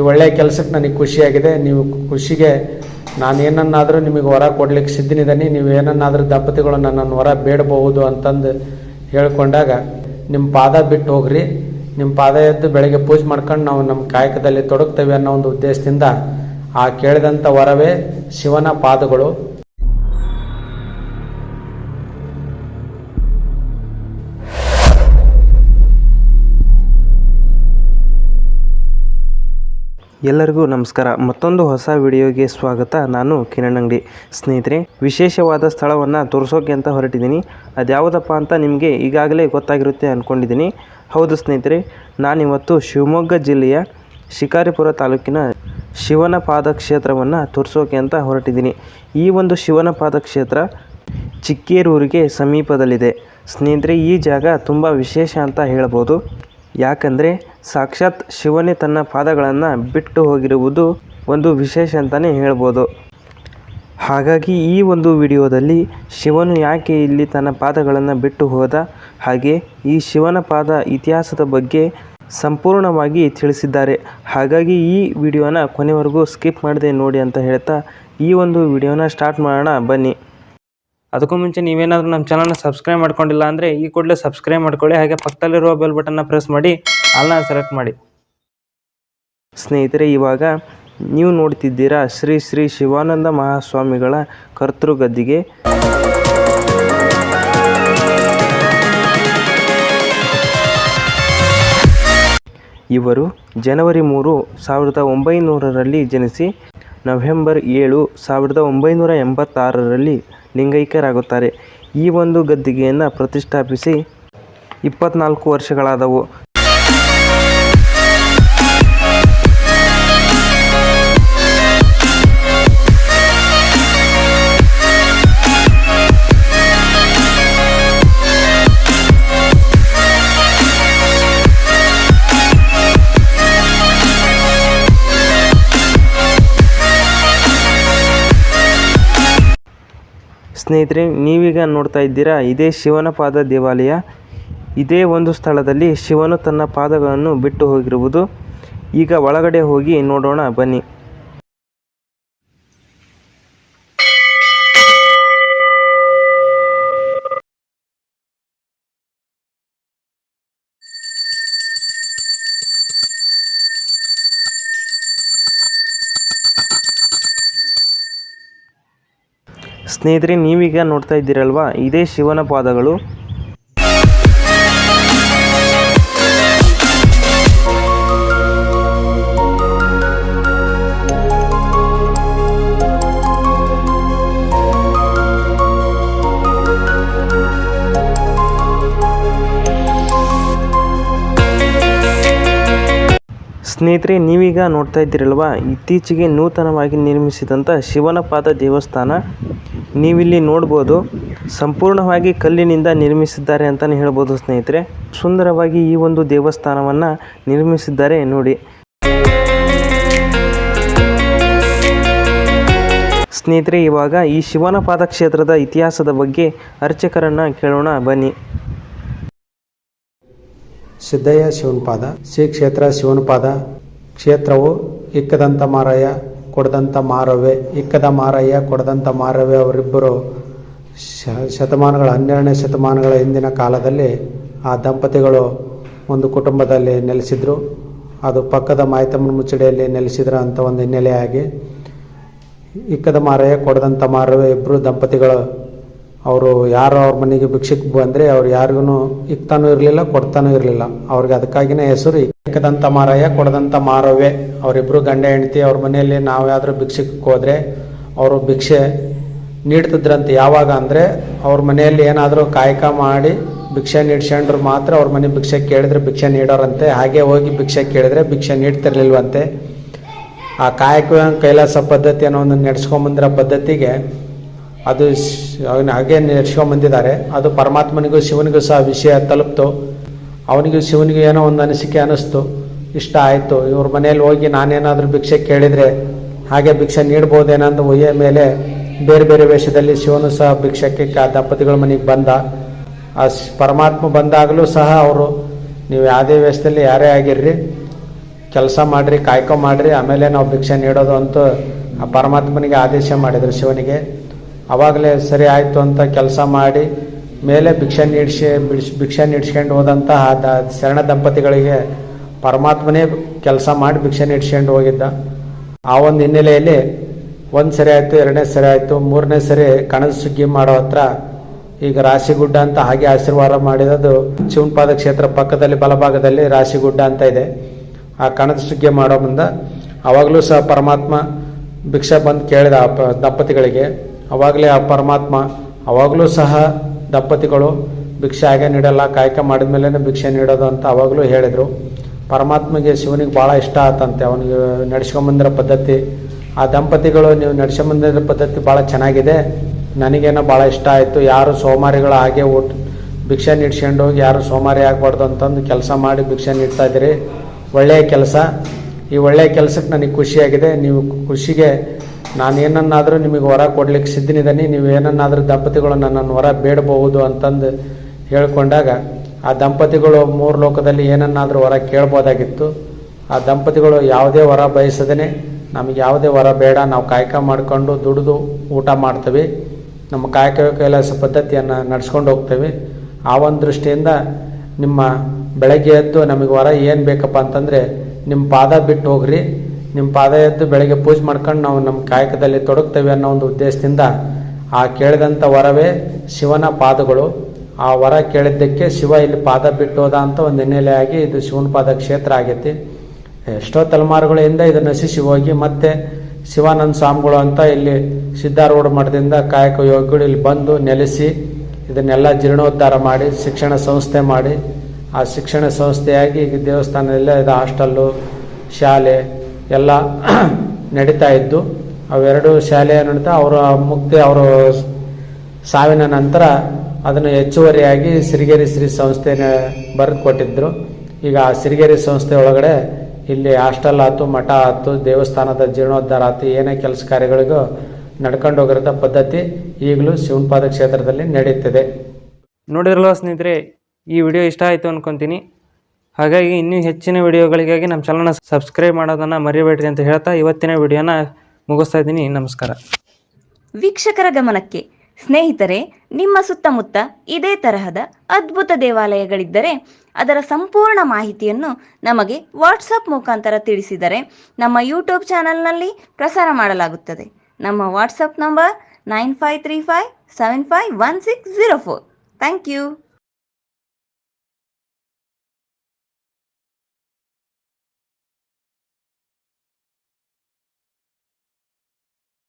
ಈ ಒಳ್ಳೆಯ ಕೆಲಸಕ್ಕೆ ನನಗೆ ಖುಷಿಯಾಗಿದೆ. ನೀವು ಖುಷಿಗೆ ನಾನು ಏನನ್ನಾದರೂ ನಿಮಗೆ ವರ ಕೊಡ್ಲಿಕ್ಕೆ ಸಿದ್ಧನಿದ್ದೀನಿ. ನೀವು ಏನನ್ನಾದರೂ ದಂಪತಿಗಳು ನನ್ನನ್ನು ವರ ಬೇಡಬಹುದು ಅಂತಂದು ಹೇಳ್ಕೊಂಡಾಗ ನಿಮ್ಮ ಪಾದ ಬಿಟ್ಟು ಹೋಗ್ರಿ. ನಿಮ್ಮ ಪಾದ ಎದ್ದು ಬೆಳಗ್ಗೆ ಪೂಜೆ ಮಾಡ್ಕೊಂಡು ನಾವು ನಮ್ಮ ಕಾಯಕದಲ್ಲಿ ತೊಡಗ್ತೇವೆ ಅನ್ನೋ ಒಂದು ಉದ್ದೇಶದಿಂದ ಆ ಕೇಳಿದಂಥ ವರವೇ ಶಿವನ ಪಾದಗಳು. ಎಲ್ಲರಿಗೂ ನಮಸ್ಕಾರ. ಮತ್ತೊಂದು ಹೊಸ ವಿಡಿಯೋಗೆ ಸ್ವಾಗತ. ನಾನು ಕಿರಣ್ ಅಂಗಡಿ. ಸ್ನೇಹಿತರೆ, ವಿಶೇಷವಾದ ಸ್ಥಳವನ್ನು ತೋರಿಸೋಕೆ ಅಂತ ಹೊರಟಿದ್ದೀನಿ. ಅದ್ಯಾವುದಪ್ಪ ಅಂತ ನಿಮಗೆ ಈಗಾಗಲೇ ಗೊತ್ತಾಗಿರುತ್ತೆ ಅಂದ್ಕೊಂಡಿದ್ದೀನಿ ಹೌದು ಸ್ನೇಹಿತರೆ, ನಾನಿವತ್ತು ಶಿವಮೊಗ್ಗ ಜಿಲ್ಲೆಯ ಶಿಕಾರಿಪುರ ತಾಲೂಕಿನ ಶಿವನ ಪಾದಕ್ಷೇತ್ರವನ್ನು ತೋರಿಸೋಕೆ ಅಂತ ಹೊರಟಿದ್ದೀನಿ. ಈ ಒಂದು ಶಿವನ ಪಾದಕ್ಷೇತ್ರ ಚಿಕ್ಕೇರೂರಿಗೆ ಸಮೀಪದಲ್ಲಿದೆ. ಸ್ನೇಹಿತರೆ, ಈ ಜಾಗ ತುಂಬ ವಿಶೇಷ ಅಂತ ಹೇಳ್ಬೋದು. ಯಾಕಂದರೆ ಸಾಕ್ಷಾತ್ ಶಿವನೇ ತನ್ನ ಪಾದಗಳನ್ನು ಬಿಟ್ಟು ಹೋಗಿರುವುದು ಒಂದು ವಿಶೇಷ ಅಂತಲೇ ಹೇಳ್ಬೋದು. ಹಾಗಾಗಿ ಈ ಒಂದು ವಿಡಿಯೋದಲ್ಲಿ ಶಿವನು ಯಾಕೆ ಇಲ್ಲಿ ತನ್ನ ಪಾದಗಳನ್ನು ಬಿಟ್ಟು ಹೋದ? ಹಾಗೆ ಈ ಶಿವನ ಪಾದ ಇತಿಹಾಸದ ಬಗ್ಗೆ ಸಂಪೂರ್ಣವಾಗಿ ತಿಳಿಸಿದ್ದಾರೆ. ಹಾಗಾಗಿ ಈ ವಿಡಿಯೋನ ಕೊನೆವರೆಗೂ ಸ್ಕಿಪ್ ಮಾಡದೆ ನೋಡಿ ಅಂತ ಹೇಳ್ತಾ ಈ ಒಂದು ವಿಡಿಯೋನ ಸ್ಟಾರ್ಟ್ ಮಾಡೋಣ, ಬನ್ನಿ. ಅದಕ್ಕೂ ಮುಂಚೆ ನೀವೇನಾದರೂ ನಮ್ಮ ಚಾನಲ್ನ ಸಬ್ಸ್ಕ್ರೈಬ್ ಮಾಡ್ಕೊಂಡಿಲ್ಲ ಅಂದರೆ ಈ ಕೂಡಲೇ ಸಬ್ಸ್ಕ್ರೈಬ್ ಮಾಡ್ಕೊಳ್ಳಿ. ಹಾಗೆ ಪಕ್ಕದಲ್ಲಿರುವ ಬೆಲ್ ಬಟನ್ನ ಪ್ರೆಸ್ ಮಾಡಿ. ಅಲ್ನ ಸೆಲೆಕ್ಟ್ ಮಾಡಿ. ಸ್ನೇಹಿತರೆ, ಇವಾಗ ನೀವು ನೋಡ್ತಿದ್ದೀರಾ ಶ್ರೀ ಶ್ರೀ ಶಿವಾನಂದ ಮಹಾಸ್ವಾಮಿಗಳ ಕರ್ತೃ ಗದ್ದಿಗೆ. ಇವರು ಜನವರಿ ಮೂರು ಸಾವಿರದ ಒಂಬೈನೂರರಲ್ಲಿ ಜನಿಸಿ ನವೆಂಬರ್ ಏಳು ಸಾವಿರದ ಒಂಬೈನೂರ ಎಂಬತ್ತಾರರಲ್ಲಿ ಲಿಂಗೈಕ್ಯರಾಗುತ್ತಾರೆ. ಈ ಒಂದು ಗದ್ದಿಗೆಯನ್ನು ಪ್ರತಿಷ್ಠಾಪಿಸಿ ಇಪ್ಪತ್ನಾಲ್ಕು ವರ್ಷಗಳಾದವು. ಸ್ನೇಹಿತರೆ, ನೀವೀಗ ನೋಡ್ತಾ ಇದ್ದೀರಾ, ಇದೇ ಶಿವನ ಪಾದ ದೇವಾಲಯ. ಇದೇ ಒಂದು ಸ್ಥಳದಲ್ಲಿ ಶಿವನು ತನ್ನ ಪಾದಗಳನ್ನು ಬಿಟ್ಟು ಹೋಗಿರುವುದು. ಈಗ ಒಳಗಡೆ ಹೋಗಿ ನೋಡೋಣ, ಬನ್ನಿ. ಸ್ನೇಹಿತರೆ ನೀವೀಗ ನೋಡ್ತಾ ಇದ್ದೀರಲ್ವಾ? ಇದೇ ಶಿವನ ಪಾದಗಳು. ಸ್ನೇಹಿತರೆ, ನೀವೀಗ ನೋಡ್ತಾ ಇದ್ದೀರಲ್ವ? ಇತ್ತೀಚೆಗೆ ನೂತನವಾಗಿ ನಿರ್ಮಿಸಿದಂಥ ಶಿವನಪಾದ ದೇವಸ್ಥಾನ ನೀವಿಲ್ಲಿ ನೋಡ್ಬೋದು. ಸಂಪೂರ್ಣವಾಗಿ ಕಲ್ಲಿನಿಂದ ನಿರ್ಮಿಸಿದ್ದಾರೆ ಅಂತಲೇ ಹೇಳ್ಬೋದು ಸ್ನೇಹಿತರೆ. ಸುಂದರವಾಗಿ ಈ ಒಂದು ದೇವಸ್ಥಾನವನ್ನು ನಿರ್ಮಿಸಿದ್ದಾರೆ ನೋಡಿ. ಸ್ನೇಹಿತರೆ, ಇವಾಗ ಈ ಶಿವನಪಾದ ಕ್ಷೇತ್ರದ ಇತಿಹಾಸದ ಬಗ್ಗೆ ಅರ್ಚಕರನ್ನು ಕೇಳೋಣ ಬನ್ನಿ. ಸಿದ್ದಯ್ಯ ಶಿವನಪಾದ, ಶ್ರೀ ಕ್ಷೇತ್ರ ಶಿವನಪಾದ, ಕ್ಷೇತ್ರವು ಇಕ್ಕದಂತ ಮಾರಯ್ಯ, ಕೊಡದಂತ ಮಾರವೆ ಇಕ್ಕದ ಮಾರಯ್ಯ, ಕೊಡದಂತ ಮಾರವ್ಯ ಅವರಿಬ್ಬರು ಶತಮಾನಗಳ, ಹನ್ನೆರಡನೇ ಶತಮಾನಗಳ ಹಿಂದಿನ ಕಾಲದಲ್ಲಿ ಆ ದಂಪತಿಗಳು ಒಂದು ಕುಟುಂಬದಲ್ಲಿ ನೆಲೆಸಿದ್ರು. ಅದು ಪಕ್ಕದ ಮಾಯತಮ್ಮನ ಮುಚ್ಚಡಿಯಲ್ಲಿ ನೆಲೆಸಿದ್ರ ಅಂತ ಒಂದು ಹಿನ್ನೆಲೆಯಾಗಿ ಇಕ್ಕದ ಮಾರಯ್ಯ, ಕೊಡದಂತ ಮಾರವೆ ಇಬ್ಬರು ದಂಪತಿಗಳು ಅವರು ಯಾರು ಅವ್ರ ಮನೆಗೆ ಭಿಕ್ಷಕ್ಕೆ ಬಂದರೆ ಅವ್ರು ಯಾರಿಗೂ ಇಕ್ತಾನೂ ಇರಲಿಲ್ಲ, ಕೊಡ್ತಾನೂ ಇರಲಿಲ್ಲ. ಅವ್ರಿಗೆ ಅದಕ್ಕಾಗಿನೇ ಹೆಸರು ಇಕ್ಕದಂತ ಮಾರಯ್ಯ, ಕೊಡದಂತ ಮಾರವೇ ಅವರಿಬ್ಬರು ಗಂಡ ಹೆಂಡತಿ, ಅವ್ರ ಮನೆಯಲ್ಲಿ ನಾವು ಯಾವ್ದಾದ್ರು ಭಿಕ್ಷಕ್ಕೆ ಹೋದರೆ ಅವರು ಭಿಕ್ಷೆ ನೀಡ್ತಿದ್ರಂತೆ. ಯಾವಾಗ ಅಂದರೆ ಅವ್ರ ಮನೆಯಲ್ಲಿ ಏನಾದರೂ ಕಾಯಕ ಮಾಡಿ ಭಿಕ್ಷೆ ನೀಡ್ಸ್ಕೊಂಡ್ರು ಮಾತ್ರ ಅವ್ರ ಮನೆ ಭಿಕ್ಷೆ ಕೇಳಿದ್ರೆ ಭಿಕ್ಷೆ ನೀಡೋರಂತೆ. ಹಾಗೆ ಹೋಗಿ ಭಿಕ್ಷೆ ಕೇಳಿದ್ರೆ ಭಿಕ್ಷೆ ನೀಡ್ತಿರ್ಲಿಲ್ವಂತೆ. ಆ ಕಾಯಕ ಕೈಲಾಸ ಪದ್ಧತಿ ಅನ್ನೋ ಒಂದು ನಡೆಸ್ಕೊಂಬಂದಿರೋ ಪದ್ಧತಿಗೆ ಅದು ಹಾಗೆ ನಡೆಸ್ಕೊಂಬಂದಿದ್ದಾರೆ. ಅದು ಪರಮಾತ್ಮನಿಗೂ ಶಿವನಿಗೂ ಸಹ ವಿಷಯ ತಲುಪ್ತು. ಅವನಿಗೂ ಶಿವನಿಗೂ ಏನೋ ಒಂದು ಅನಿಸಿಕೆ ಅನ್ನಿಸ್ತು. ಇಷ್ಟ ಆಯಿತು. ಇವ್ರ ಮನೇಲಿ ಹೋಗಿ ನಾನೇನಾದರೂ ಭಿಕ್ಷೆ ಕೇಳಿದರೆ ಹಾಗೆ ಭಿಕ್ಷೆ ನೀಡ್ಬೋದೇನಂದು ಒಯ್ಯ ಮೇಲೆ ಬೇರೆ ಬೇರೆ ವೇಷದಲ್ಲಿ ಶಿವನು ಸಹ ಭಿಕ್ಷಕ್ಕೆ ದಂಪತಿಗಳ ಮನೆಗೆ ಬಂದ. ಆ ಪರಮಾತ್ಮ ಬಂದಾಗಲೂ ಸಹ ಅವರು, ನೀವು ಯಾವುದೇ ವೇಷದಲ್ಲಿ ಯಾರೇ ಆಗಿರ್ರಿ, ಕೆಲಸ ಮಾಡಿರಿ, ಕಾಯ್ಕೊ ಮಾಡಿರಿ, ಆಮೇಲೆ ನಾವು ಭಿಕ್ಷೆ ನೀಡೋದು ಅಂತೂ ಆ ಪರಮಾತ್ಮನಿಗೆ ಆದೇಶ ಮಾಡಿದರು ಶಿವನಿಗೆ. ಅವಾಗಲೇ ಸರಿ ಆಯಿತು ಅಂತ ಕೆಲಸ ಮಾಡಿ ಮೇಲೆ ಭಿಕ್ಷೆ ನೀಡಿಸಿ ಬಿಡಿಸಿ ಭಿಕ್ಷೆ ನೀಡ್ಸ್ಕೊಂಡು ಹೋದಂತಹ ದ ಶರಣ ದಂಪತಿಗಳಿಗೆ ಪರಮಾತ್ಮನೇ ಕೆಲಸ ಮಾಡಿ ಭಿಕ್ಷೆ ನೀಡ್ಸ್ಕೊಂಡು ಹೋಗಿದ್ದ. ಆ ಒಂದು ಹಿನ್ನೆಲೆಯಲ್ಲಿ ಒಂದು ಸರಿ ಆಯಿತು, ಎರಡನೇ ಸರಿ ಆಯಿತು, ಮೂರನೇ ಸರಿ ಕಣದ ಸುಗ್ಗಿ ಮಾಡೋ ಹತ್ರ ಈಗ ರಾಶಿಗುಡ್ಡ ಅಂತ ಹಾಗೆ ಆಶೀರ್ವಾದ ಮಾಡಿರೋದು ಶಿವನಪಾದ ಕ್ಷೇತ್ರ ಪಕ್ಕದಲ್ಲಿ ಬಲಭಾಗದಲ್ಲಿ ರಾಶಿಗುಡ್ಡ ಅಂತ ಇದೆ. ಆ ಕಣದ ಸುಗ್ಗಿ ಮಾಡೋ ಮುಂದೆ ಅವಾಗಲೂ ಸಹ ಪರಮಾತ್ಮ ಭಿಕ್ಷೆ ಬಂದು ಕೇಳಿದ ದಂಪತಿಗಳಿಗೆ ಅವಾಗಲೇ ಆ ಪರಮಾತ್ಮ ಅವಾಗಲೂ ಸಹ ದಂಪತಿಗಳು ಭಿಕ್ಷೆ ಹಾಗೆ ನೀಡಲ್ಲ, ಕಾಯಕ ಮಾಡಿದ ಮೇಲೆ ಭಿಕ್ಷೆ ನೀಡೋದು ಅಂತ ಅವಾಗಲೂ ಹೇಳಿದರು. ಪರಮಾತ್ಮಗೆ ಶಿವನಿಗೆ ಭಾಳ ಇಷ್ಟ ಆತಂತೆ. ಅವನಿಗೆ ನಡೆಸ್ಕೊಂಬಂದಿರೋ ಪದ್ಧತಿ, ಆ ದಂಪತಿಗಳು ನೀವು ನಡೆಸ್ಕೊಂಬಂದಿರೋ ಪದ್ಧತಿ ಭಾಳ ಚೆನ್ನಾಗಿದೆ. ನನಗೇನೋ ಭಾಳ ಇಷ್ಟ ಆಯಿತು. ಯಾರು ಸೋಮಾರಿಗಳು ಹಾಗೆ ಊಟ ಭಿಕ್ಷೆ ನೀಡ್ಸ್ಕೊಂಡು ಹೋಗಿ ಯಾರು ಸೋಮಾರಿ ಆಗಬಾರ್ದು ಅಂತಂದು ಕೆಲಸ ಮಾಡಿ ಭಿಕ್ಷೆ ನೀಡ್ತಾ ಇದ್ದೀರಿ. ಒಳ್ಳೆಯ ಕೆಲಸ. ಈ ಒಳ್ಳೆಯ ಕೆಲಸಕ್ಕೆ ನನಗೆ ಖುಷಿಯಾಗಿದೆ. ನೀವು ಖುಷಿಗೆ ನಾನು ಏನನ್ನಾದರೂ ನಿಮಗೆ ವರ ಕೊಡ್ಲಿಕ್ಕೆ ಸಿದ್ಧನಿದ್ದೀನಿ, ನೀವು ಏನನ್ನಾದರೂ ದಂಪತಿಗಳು ನನ್ನನ್ನು ವರ ಬೇಡಬಹುದು ಅಂತಂದು ಹೇಳ್ಕೊಂಡಾಗ ಆ ದಂಪತಿಗಳು ಮೂರು ಲೋಕದಲ್ಲಿ ಏನನ್ನಾದರೂ ವರ ಕೇಳ್ಬೋದಾಗಿತ್ತು. ಆ ದಂಪತಿಗಳು ಯಾವುದೇ ವರ ಬಯಸದೇ ನಮಗೆ ಯಾವುದೇ ವರ ಬೇಡ, ನಾವು ಕಾಯಕ ಮಾಡಿಕೊಂಡು ದುಡಿದು ಊಟ ಮಾಡ್ತೀವಿ. ನಮ್ಮ ಕಾಯಕ ಕೈಲಾಸ ಪದ್ಧತಿಯನ್ನು ನಡ್ಸ್ಕೊಂಡು ಹೋಗ್ತೇವೆ. ಆ ಒಂದು ದೃಷ್ಟಿಯಿಂದ ನಿಮ್ಮ ಬೆಳಗ್ಗೆ ಎದ್ದು ನಮಗೆ ವರ ಏನು ಬೇಕಪ್ಪ ಅಂತಂದರೆ, ನಿಮ್ಮ ಪಾದ ಬಿಟ್ಟು ಹೋಗ್ರಿ. ನಿಮ್ಮ ಪಾದ ಎದ್ದು ಬೆಳಗ್ಗೆ ಪೂಜೆ ಮಾಡ್ಕೊಂಡು ನಾವು ನಮ್ಮ ಕಾಯಕದಲ್ಲಿ ತೊಡಗ್ತೇವೆ ಅನ್ನೋ ಒಂದು ಉದ್ದೇಶದಿಂದ ಆ ಕೇಳಿದಂಥ ವರವೇ ಶಿವನ ಪಾದಗಳು. ಆ ವರ ಕೇಳಿದ್ದಕ್ಕೆ ಶಿವ ಇಲ್ಲಿ ಪಾದ ಬಿಟ್ಟೋದ ಅಂತ ಒಂದು ಹಿನ್ನೆಲೆಯಾಗಿ ಇದು ಶಿವನ ಪಾದ ಕ್ಷೇತ್ರ ಆಗೈತಿ. ಎಷ್ಟೋ ತಲೆಮಾರುಗಳಿಂದ ಇದು ನಶಿಸಿ ಹೋಗಿ ಮತ್ತೆ ಶಿವಾನಂದ ಸ್ವಾಮಿಗಳು ಅಂತ ಇಲ್ಲಿ ಸಿದ್ಧಾರೂಢ ಮಠದಿಂದ ಕಾಯಕ ಯೋಗಿಗಳು ಇಲ್ಲಿ ಬಂದು ನೆಲೆಸಿ ಇದನ್ನೆಲ್ಲ ಜೀರ್ಣೋದ್ಧಾರ ಮಾಡಿ, ಶಿಕ್ಷಣ ಸಂಸ್ಥೆ ಮಾಡಿ. ಆ ಶಿಕ್ಷಣ ಸಂಸ್ಥೆಯಾಗಿ ಈಗ ದೇವಸ್ಥಾನದಲ್ಲೇ ಇದು ಹಾಸ್ಟಲ್ಲು, ಶಾಲೆ ಎಲ್ಲ ನಡೀತಾ ಇದ್ದು, ಅವೆರಡು ಶಾಲೆಯ ನಡೀತಾ ಅವರ ಮುಕ್ತಿ ಅವರು ಸಾವಿನ ನಂತರ ಅದನ್ನು ಹೆಚ್ಚುವರಿಯಾಗಿ ಸಿರಿಗೆರೆ ಶ್ರೀ ಸಂಸ್ಥೆನ ಬರೆದು ಕೊಟ್ಟಿದ್ದರು ಈಗ ಆ ಸಿರಿಗೆರೆ ಸಂಸ್ಥೆ ಒಳಗಡೆ ಇಲ್ಲಿ ಹಾಸ್ಟೆಲ್ ಆಯ್ತು, ಮಠ ಆಯ್ತು, ದೇವಸ್ಥಾನದ ಜೀರ್ಣೋದ್ಧಾರ ಆಯ್ತು, ಏನೇ ಕೆಲಸ ಕಾರ್ಯಗಳಿಗೂ ನಡ್ಕೊಂಡು ಹೋಗಿರೋ ಪದ್ಧತಿ ಈಗಲೂ ಶಿವನಪಾದ ಕ್ಷೇತ್ರದಲ್ಲಿ ನಡೆಯುತ್ತಿದೆ ನೋಡಿರಲ್ವ ಸ್ನೇಹಿತರೆ, ಈ ವಿಡಿಯೋ ಇಷ್ಟ ಆಯಿತು ಅನ್ಕೊತೀನಿ. ಹಾಗಾಗಿ ಇನ್ನೂ ಹೆಚ್ಚಿನ ವಿಡಿಯೋಗಳಿಗಾಗಿ ನಮ್ಮ ಚಾನಲ್ನ ಸಬ್ಸ್ಕ್ರೈಬ್ ಮಾಡೋದನ್ನು ಮರಿಬೇಡ್ರಿ ಅಂತ ಹೇಳ್ತಾ ಇವತ್ತಿನ ವಿಡಿಯೋನ ಮುಗಿಸ್ತಾ ಇದ್ದೀನಿ. ನಮಸ್ಕಾರ. ವೀಕ್ಷಕರ ಗಮನಕ್ಕೆ ಸ್ನೇಹಿತರೆ, ನಿಮ್ಮ ಸುತ್ತಮುತ್ತ ಇದೇ ತರಹದ ಅದ್ಭುತ ದೇವಾಲಯಗಳಿದ್ದರೆ ಅದರ ಸಂಪೂರ್ಣ ಮಾಹಿತಿಯನ್ನು ನಮಗೆ ವಾಟ್ಸಪ್ ಮುಖಾಂತರ ತಿಳಿಸಿದರೆ ನಮ್ಮ ಯೂಟ್ಯೂಬ್ ಚಾನಲ್ನಲ್ಲಿ ಪ್ರಸಾರ ಮಾಡಲಾಗುತ್ತದೆ. ನಮ್ಮ WhatsApp number nine five three five seven five one six zero four. Thank you.